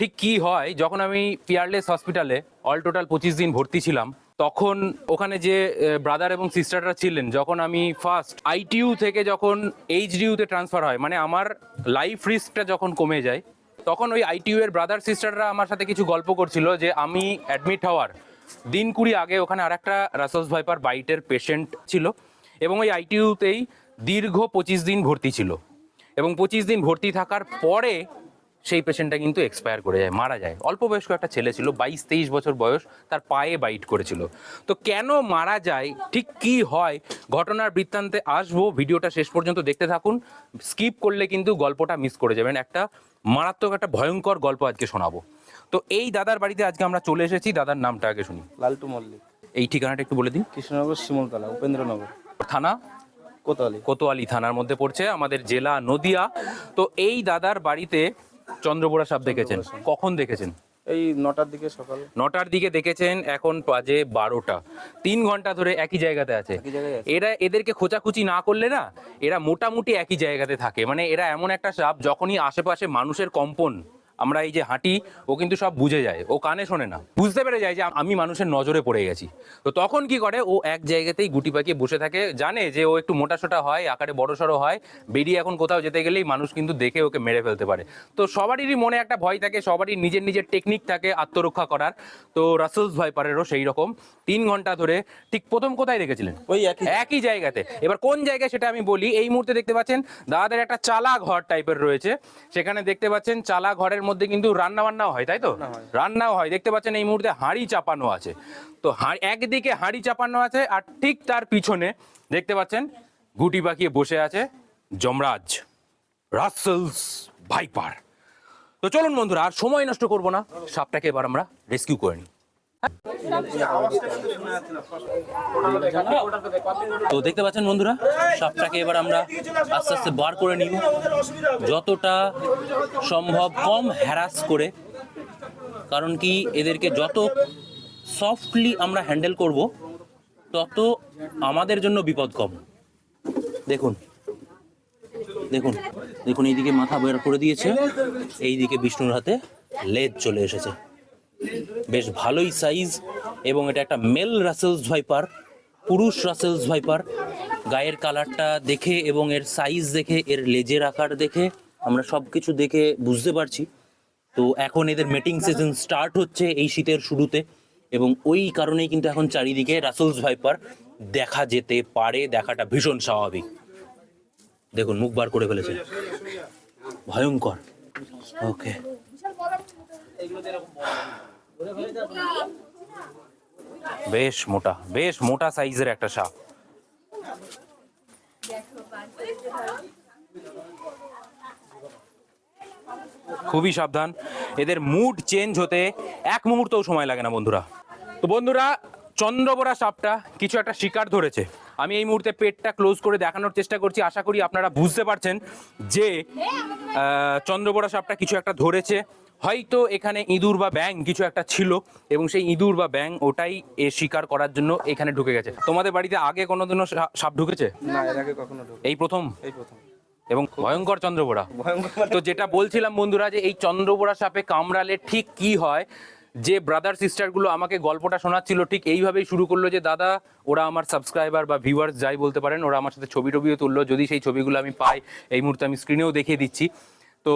ঠিক কি হয়, যখন আমি পিয়ারলেস হসপিটালে অল টোটাল পঁচিশ দিন ভর্তি ছিলাম, তখন ওখানে যে ব্রাদার এবং সিস্টাররা ছিলেন, যখন আমি ফার্স্ট আইটিইউ থেকে যখন এইচডিইউতে ট্রান্সফার হয় মানে আমার লাইফ রিস্কটা যখন কমে যায়, তখন ওই আইটিইউ এর ব্রাদার সিস্টাররা আমার সাথে কিছু গল্প করছিল যে, আমি অ্যাডমিট হওয়ার দিন কুড়ি আগে ওখানে আরেকটা রাসেলস ভাইপার বাইটের পেশেন্ট ছিল এবং ওই আইটিইউতেই দীর্ঘ পঁচিশ দিন ভর্তি ছিল এবং পঁচিশ দিন ভর্তি থাকার পরে সেই পেশেন্টটা কিন্তু এক্সপায়ার করে যায় মারা যায়। অল্প বয়স্ক একটা ছেলে ছিল বাইশ তেইশ বছর বয়স তার পায়ে বাইট করেছিল। তো কেন মারা যায় ঠিক কি হয় ঘটনার বৃত্তান্তে আসব ভিডিওটা শেষ পর্যন্ত দেখতে থাকুন। স্কিপ করলে কিন্তু গল্পটা মিস করে যাবেন। একটা মারাত্মক একটা ভয়ঙ্কর গল্প আজকে শোনাবো। তো এই দাদার বাড়িতে আজকে আমরা চলে এসেছি দাদার নামটা আগে শুনি। লালটু মল্লিক। এই ঠিকানাটা একটু বলে দিন। কৃষ্ণনগর শিমুলতলা উপেন্দ্রনগর। থানা? কোতোয়ালি। কোতোয়ালি থানার মধ্যে পড়ছে আমাদের জেলা নদিয়া। তো এই দাদার বাড়িতে চন্দ্রবোড়া সাপ দেখেছেন। কখন দেখেছেন? এই নটার দিকে সকাল। নটার দিকে দেখেছেন এখন বাজে বারোটা। তিন ঘণ্টা ধরে একই জায়গাতে আছে। এরা এদেরকে খোঁচাখুচি না করলে না এরা মোটামুটি একই জায়গাতে থাকে। মানে এরা এমন একটা সাপ যখনই আশেপাশে মানুষের কম্পন আমরা এই যে হাঁটি ও কিন্তু সব বুঝে যায় ও কানে শোনে না। বুঝতে পেরে যায় যে আমি মানুষের নজরে পড়ে গেছি। তো তখন কি করে ও এক জায়গাতেই গুটি পাকিয়ে বসে থাকে জানে যে ও একটু মোটাসোটা হয় আকারে বড় সড়ো হয় বেরিয়ে এখন কোথাও যেতে গেলেই মানুষ কিন্তু দেখে ওকে মেরে ফেলতে পারে। তো সবারই মনে একটা ভয় থাকে সবারই নিজের নিজের টেকনিক থাকে আত্মরক্ষা করার। তো রাসেলস ভাইপারেরও সেই রকম। তিন ঘণ্টা ধরে ঠিক প্রথম কোথায় রেখেছিলেন? ওই একই একই জায়গাতে। এবার কোন জায়গায় সেটা আমি বলি এই মুহূর্তে দেখতে পাচ্ছেন দাদাদের একটা চালা ঘর টাইপের রয়েছে। সেখানে দেখতে পাচ্ছেন চালা ঘরের মধ্যে কিন্তু রান্না বান্নাও হয় তাই তো? রান্নাও হয়। দেখতে পাচ্ছেন এই মুহূর্তে হাঁড়ি চাপানো আছে। তো একদিকে হাঁড়ি চাপানো আছে আর ঠিক তার পিছনে দেখতে পাচ্ছেন গুটি পাকিয়ে বসে আছে যমরাজ রাসেলস ভাইপার। তো চলুন বন্ধুরা আর সময় নষ্ট করব না। সাপটাকে এবার আমরা রেস্কিউ করে নিই। তো দেখতে পাচ্ছেন বন্ধুরা সাপটাকে এবার আমরা আস্তে আস্তে বার করে নিব। যতটা সম্ভব কম হ্যারাস করে, কারণ কি এদেরকে যত সফটলি আমরা হ্যান্ডেল করব, তত আমাদের জন্য বিপদ কম। দেখুন দেখুন দেখুন, এইদিকে মাথা বের করে দিয়েছে, এইদিকে বিষ্ণুর হাতে লেজ চলে এসেছে। বেশ ভালোই সাইজ এবং এটা একটা মেল রাসেলস ভাইপার পুরুষ রাসেলস ভাইপার গায়ের কালারটা দেখে এবং এর সাইজ দেখে, এর লেজের আকার দেখে আমরা সব কিছু দেখে বুঝতে পারছি। তো এখন এদের মেটিং সিজন স্টার্ট হচ্ছে এই শীতের শুরুতে এবং ওই কারণেই কিন্তু এখন চারিদিকে রাসেলস ভাইপার দেখা যেতে পারে, দেখাটা ভীষণ স্বাভাবিক। দেখুন, মুখ বার করে ফেলেছে ভয়ঙ্কর। ওকে বেশ মোটা বেশ মোটা সাইজের একটা সাপ। খুবই সাবধান। এদের মুড চেঞ্জ হতে এক মুহূর্তও সময় লাগে না, বন্ধুরা। তো বন্ধুরা, চন্দ্রবোরা সাপটা কিছু একটা শিকার ধরেছে। আমি এই মুহূর্তে পেটটা ক্লোজ করে দেখানোর চেষ্টা করছি। আশা করি আপনারা বুঝতে পারছেন যে চন্দ্রবোরা সাপটা কিছু একটা ধরেছে। হয়তো এখানে ইঁদুর বা ব্যাং কিছু একটা ছিল এবং সেই ইঁদুর বা ব্যাং ওটাই এ শিকার করার জন্য এখানে ঢুকে গেছে। তোমাদের বাড়িতে আগে কোনোদিনও সাপ ঢুকেছে? না এর আগে কখনো এই প্রথম? এই প্রথম। এবং ভয়ঙ্কর ভয়ঙ্কর মানে তো যেটা বলছিলাম বন্ধুরা যে এই চন্দ্রবোড়া সাপে কামড়ালে ঠিক কি হয় যে ব্রাদার সিস্টারগুলো আমাকে গল্পটা শোনাচ্ছিল ঠিক এইভাবেই শুরু করল যে দাদা ওরা আমার সাবস্ক্রাইবার বা ভিউয়ার্স যাই বলতে পারেন ওরা আমার সাথে ছবি টবিও তুললো। যদি সেই ছবিগুলো আমি পাই এই মুহূর্তে আমি স্ক্রিনেও দেখিয়ে দিচ্ছি। তো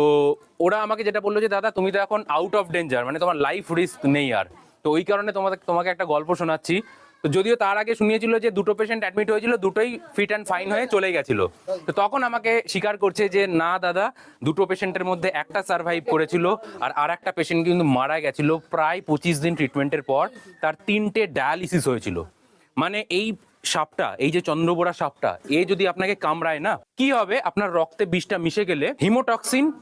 ওরা আমাকে যেটা বলল যে, দাদা, তুমি তো এখন আউট অফ ডেঞ্জার মানে তোমার লাইফ রিস্ক নেই আর। তো ওই কারণে তোমাদের, তোমাকে একটা গল্প শোনাচ্ছি। তো যদিও তার আগে শুনিয়েছিল যে, দুটো পেশেন্ট অ্যাডমিট হয়েছিল, দুটোই ফিট অ্যান্ড ফাইন হয়ে চলে গেছিল। তো তখন আমাকে স্বীকার করছে যে, না, দাদা, দুটো পেশেন্টের মধ্যে একটা সার্ভাইভ করেছিল আর আর একটা পেশেন্ট কিন্তু মারা গেছিল প্রায় পঁচিশ দিন ট্রিটমেন্টের পর। তার তিনটে ডায়ালিসিস হয়েছিল। মানে এই সাপটা, এই যে চন্দ্রবোড়া সাপটা, এ যদি আপনাকে কামড়ায় না, কি হবে? আপনার রক্তে বিষটা মিশে গেলে হিমোটক্সিন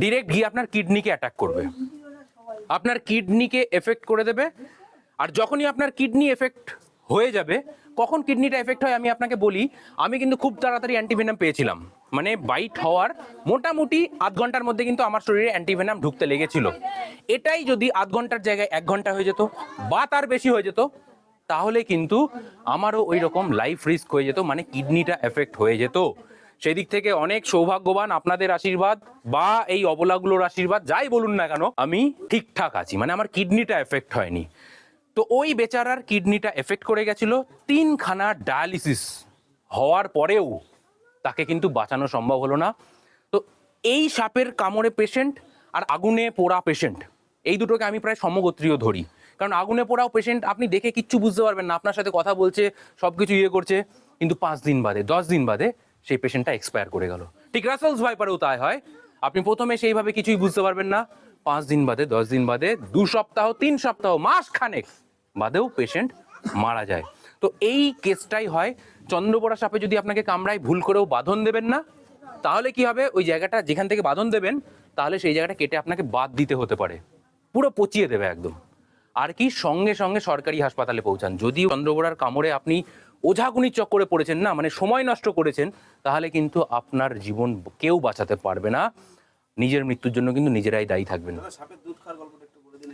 ডিরেক্ট গিয়ে আপনার কিডনিকে অ্যাটাক করবে। আপনার কিডনিকে এফেক্ট করে দেবে। আর যখনই আপনার কিডনি এফেক্ট হয়ে যাবে, কখন কিডনিটা এফেক্ট হয় আমি আপনাকে বলি, আমি কিন্তু খুব তাড়াতাড়ি অ্যান্টিভেনাম পেয়েছিলাম। মানে বাইট হওয়ার মোটামুটি আধ ঘণ্টার মধ্যে কিন্তু আমার শরীরে অ্যান্টিভেনাম ঢুকতে লেগেছিল। এটাই যদি আধ ঘণ্টার জায়গায় এক ঘণ্টা হয়ে যেত বা তার বেশি হয়ে যেত তাহলে কিন্তু আমারও ওই রকম লাইফ রিস্ক হয়ে যেত মানে কিডনিটা এফেক্ট হয়ে যেত। সেই দিক থেকে অনেক সৌভাগ্যবান আপনাদের আশীর্বাদ বা এই অবলাগুলোর আশীর্বাদ, যাই বলুন না কেন, আমি ঠিকঠাক আছি মানে আমার কিডনিটা এফেক্ট হয়নি। তো ওই বেচারার কিডনিটা এফেক্ট করে গেছিল তিনখানা ডায়ালিসিস হওয়ার পরেও তাকে কিন্তু বাঁচানো সম্ভব হলো না। তো এই সাপের কামড়ে পেশেন্ট আর আগুনে পোড়া পেশেন্ট এই দুটোকে আমি প্রায় সমগোত্রীয় ধরি। কারণ আগুনে পোড়াও পেশেন্ট আপনি দেখে কিচ্ছু বুঝতে পারবেন না। আপনার সাথে কথা বলছে সব কিছু ইয়ে করছে, কিন্তু পাঁচ দিন বাদে, দশ দিন বাদে সেই পেশেন্টটা এক্সপায়ার করে গেল। ঠিক রাসেলস ভাইপারেও তাই হয়। আপনি প্রথমে সেইভাবে কিছুই বুঝতে পারবেন না। পাঁচ দিন বাদে, দশ দিন বাদে, দু সপ্তাহ, তিন সপ্তাহ মাস খানেক বাদেও পেশেন্ট মারা যায়। তো এই কেসটাই হয়। চন্দ্রপোড়া সাপে যদি আপনাকে কামড়ায়, ভুল করেও বাঁধন দেবেন না, তাহলে কি হবে? ওই জায়গাটা যেখান থেকে বাঁধন দেবেন, তাহলে সেই জায়গাটা কেটে আপনাকে বাদ দিতে হতে পারে। পুরো পচিয়ে দেবে একদম। আর কি সঙ্গে সঙ্গে সরকারি হাসপাতালে পৌঁছান। যদি চন্দ্রগোড়ার কামড়ে আপনি ওঝাগুনির চক্করে পড়েছেন না মানে সময় নষ্ট করেছেন, তাহলে কিন্তু আপনার জীবন কেউ বাঁচাতে পারবে না। নিজের মৃত্যুর জন্য কিন্তু নিজেরাই দায়ী থাকবেন।